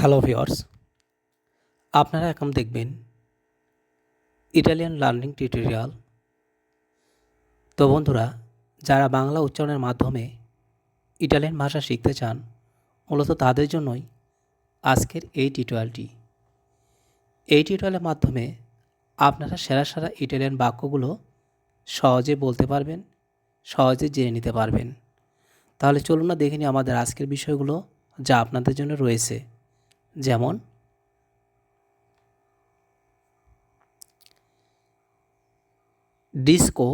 Hello viewers আপনারা এখন দেখবেন ইটালিয়ান লার্নিং টিউটোরিয়াল। তো বন্ধুরা, যারা বাংলা উচ্চারণের মাধ্যমে ইটালিয়ান ভাষা শিখতে চান, মূলত তাদের জন্যই আজকের এই টিউটোরিয়ালটি। এই টিউটোরিয়ালের মাধ্যমে আপনারা সেরা সেরা ইটালিয়ান বাক্যগুলো সহজে বলতে পারবেন, সহজে জেনে নিতে পারবেন। তাহলে চলুন না, দেখে নিই আমাদের আজকের বিষয়গুলো যা আপনাদের জন্য রয়েছে। যেমন ডিস্কো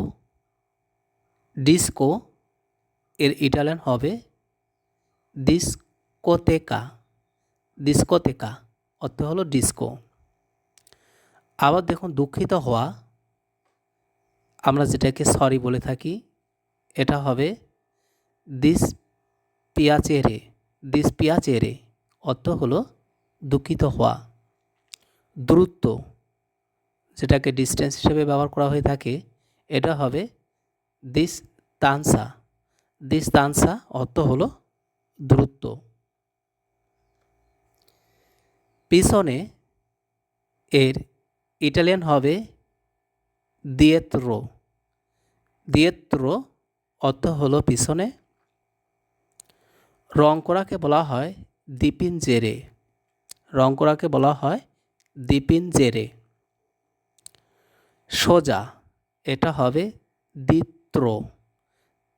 ডিস্কো এর ইটালিয়ান হবে ডিস্কোতেকা ডিস্কোতেকা অর্থ হলো ডিস্কো আবার দেখুন দুঃখিত হওয়া, আমরা যেটাকে সরি বলে থাকি, এটা হবে দিস পিয়াচেরে দিস পিয়াচেরে অর্থ হলো দুঃখিত হওয়া, দূরত্ব যেটাকে ডিস্টেন্স হিসেবে ব্যবহার করা হয়ে থাকে, এটা হবে দিস তানসা দিস তানসা অর্থ হল দূরত্ব। পিছনে এর ইটালিয়ান হবে দিয়েত্রো দিয়েত্রো অর্থ হলো পিছনে। রং করাকে বলা হয় দিপিন জেরে। রং করাকে বলা হয় দিপিন জেরে সোজা, এটা হবে দিত্র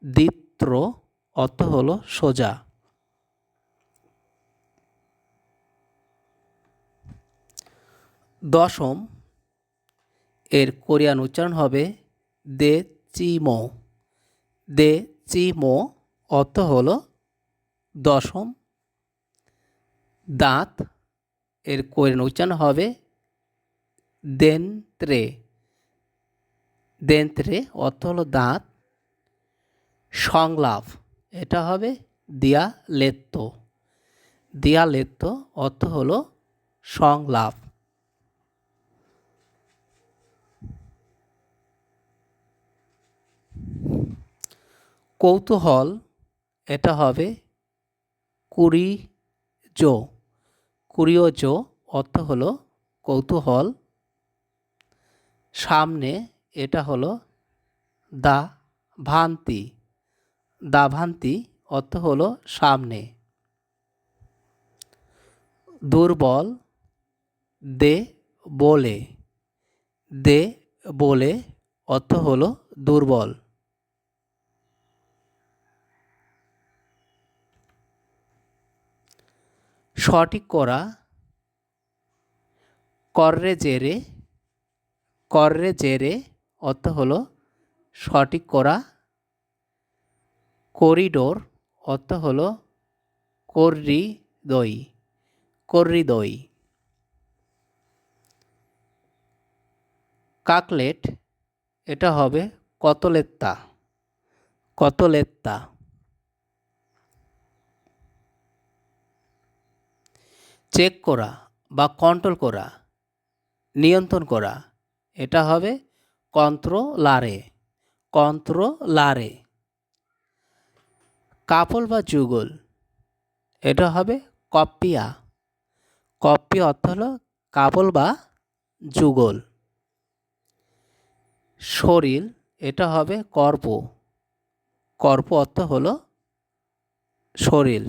দিত্র অর্থ হলো সোজা। দশম, এর কোরিয়ান উচ্চারণ হবে দে চিমো। দে চিমো অর্থ হলো দশম। দাঁত এর কোরিয়ান উচ্চারণ হবে দেন্ত্রে দেন্ত্রে অর্থ হলো দাঁত। সংলাপ এটা হবে দিয়া লেত্ত। দিয়া লেত্ত অর্থ হলো সংলাপ কৌতূহল, এটা হবে কুড়ি জো। জো অর্থ হলো কৌতূহল। সামনে এটা হলো দা ভান্তি দা ভান্তি অর্থ হলো সামনে। দুর্বল। দে বলে। দে বলে অর্থ হলো দুর্বল। সঠিক করা, কররে জেরে কররে জেরে অর্থ হলো সঠিক করা, করিডোর অর্থ হলো কর্রি দই কর্রি দই কাকলেট, এটা হবে কতলেত্তা কতলেত্তা। চেক করা বা কন্ট্রোল করা, নিয়ন্ত্রণ করা, এটা হবে কন্ট্রোলারে কন্ট্রোলারে কাপল বা যুগল, এটা হবে কপিয়া কপি অর্থ হলো কাপল বা যুগল। শরীর, এটা হবে কর্প। কর্প অর্থ হলো শরীর।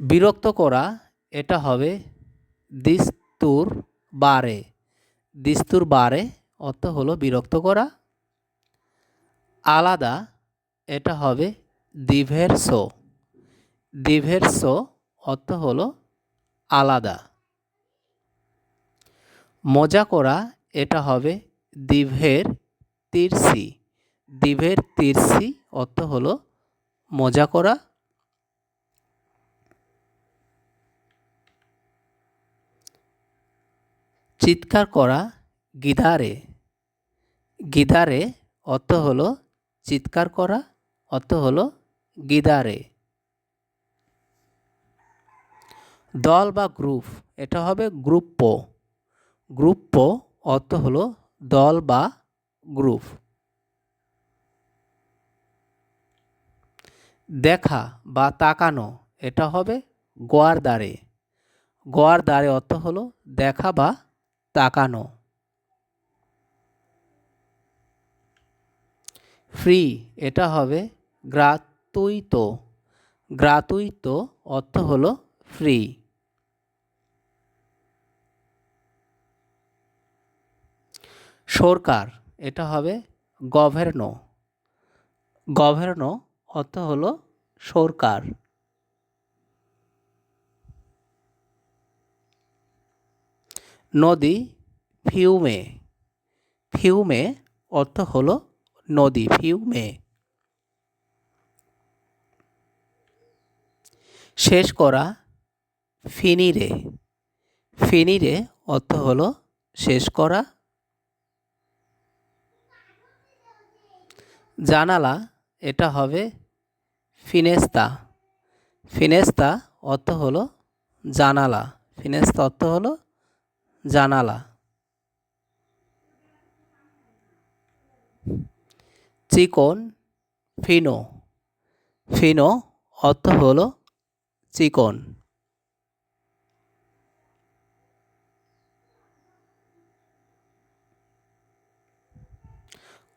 বিরক্ত করা, এটা হবে দিস্তুর বারে। দিস্তুর বারে অর্থ হলো বিরক্ত করা। আলাদা, এটা হবে দিভেরসো। দিভেরসো অর্থ হলো আলাদা। মজা করা, এটা হবে দিভের তিরসি। দিভের তিরসি অর্থ হলো মজা করা। চিৎকার করা গিধারে। গিধারে অর্থ হলো চিৎকার করা, অর্থ হলো গিদারে দল বা গ্রুপ, এটা হবে গ্রুপ্প। গ্রুপ্প অর্থ হলো দল বা গ্রুপ। দেখা বা তাকানো, এটা হবে গোয়ার দ্বারে। গোয়ার দ্বারে অর্থ হলো দেখা বা তাকানো। ফ্রি, এটা হবে গ্রাতুইতো। গ্রাতুইতো অর্থ হলো ফ্রি। সরকার, এটা হবে গভর্নো। গভর্নো অর্থ হলো সরকার। নদী ফিউমে। ফিউমে অর্থ হলো নদী, ফিউমে। শেষ করা ফিনিরে। ফিনিরে অর্থ হলো শেষ করা। জানালা, এটা হবে ফিনেস্তা। ফিনেস্তা অর্থ হলো জানালা। ফিনেস্তা অর্থ হলো জানালা। চিকন ফিনো। ফিনো অর্থ হলো চিকন।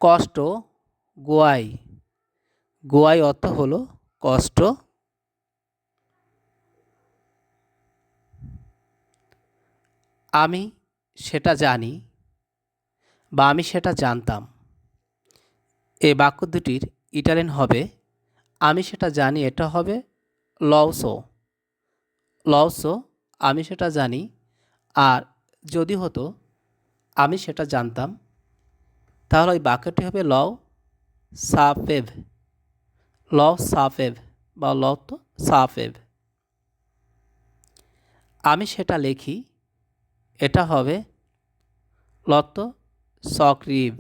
কষ্ট গোয়াই। গোয়াই অর্থ হল কষ্ট। আমি সেটা জানি বা আমি সেটা জানতাম। এই বাক্য দুটির ইটালিয়ান হবে, আমি সেটা জানি, এটা হবে লওসো। লওসো, আমি সেটা জানি, আর যদি হতো, আমি সেটা জানতাম, তাহলে ওই বাক্যটি হবে লও সাফেভ ল সাফেভ বা ল তো সাফেভ আমি সেটা লিখি এটা হবে লত সকরিভ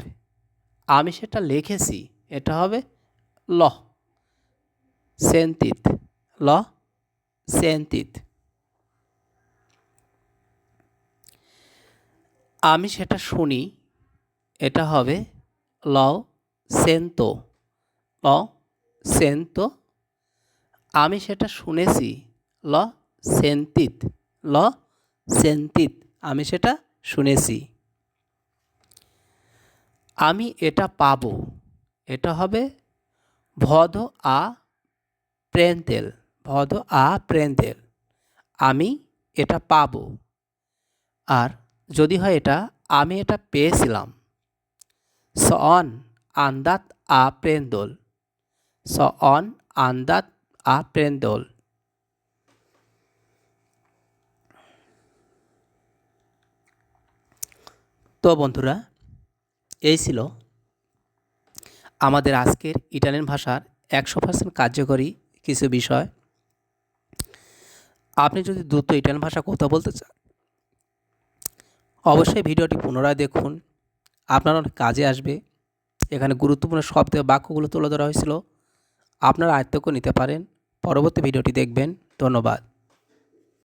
আমি সেটা লিখেছি, এটা হবে ল। সেন্তিত ল সেন্তিত আমি সেটা শুনি, এটা হবে ল সেন্তো, ল সেন্ত। আমি সেটা শুনেছি, ল সেন্তিত ল সেন্তিত আমি সেটা শুনেছি। আমি এটা পাবো। এটা হবে ভদ আ প্রেন্তেল। ভদ আ প্রেন্তেল। আমি এটা পাব। আর যদি হয় এটা, আমি এটা পেয়েছিলাম। সন আন্দাত আ প্রেন্দোল সন আন্দাত আ প্রেন্দোল তো বন্ধুরা, এই ছিল আমাদের আজকের ইটালিয়ান ভাষার একশো পার্সেন্ট কার্যকরী কিছু বিষয়। আপনি যদি দ্রুত ইটালিয়ান ভাষা কথা বলতে চান, অবশ্যই ভিডিওটি পুনরায় দেখুন। আপনার অনেক কাজে আসবে। এখানে গুরুত্বপূর্ণ শব্দ বাক্যগুলো তুলে ধরা হয়েছিল। আপনারা আয়ত্তকে নিতে পারেন। পরবর্তী ভিডিওটি দেখবেন। ধন্যবাদ।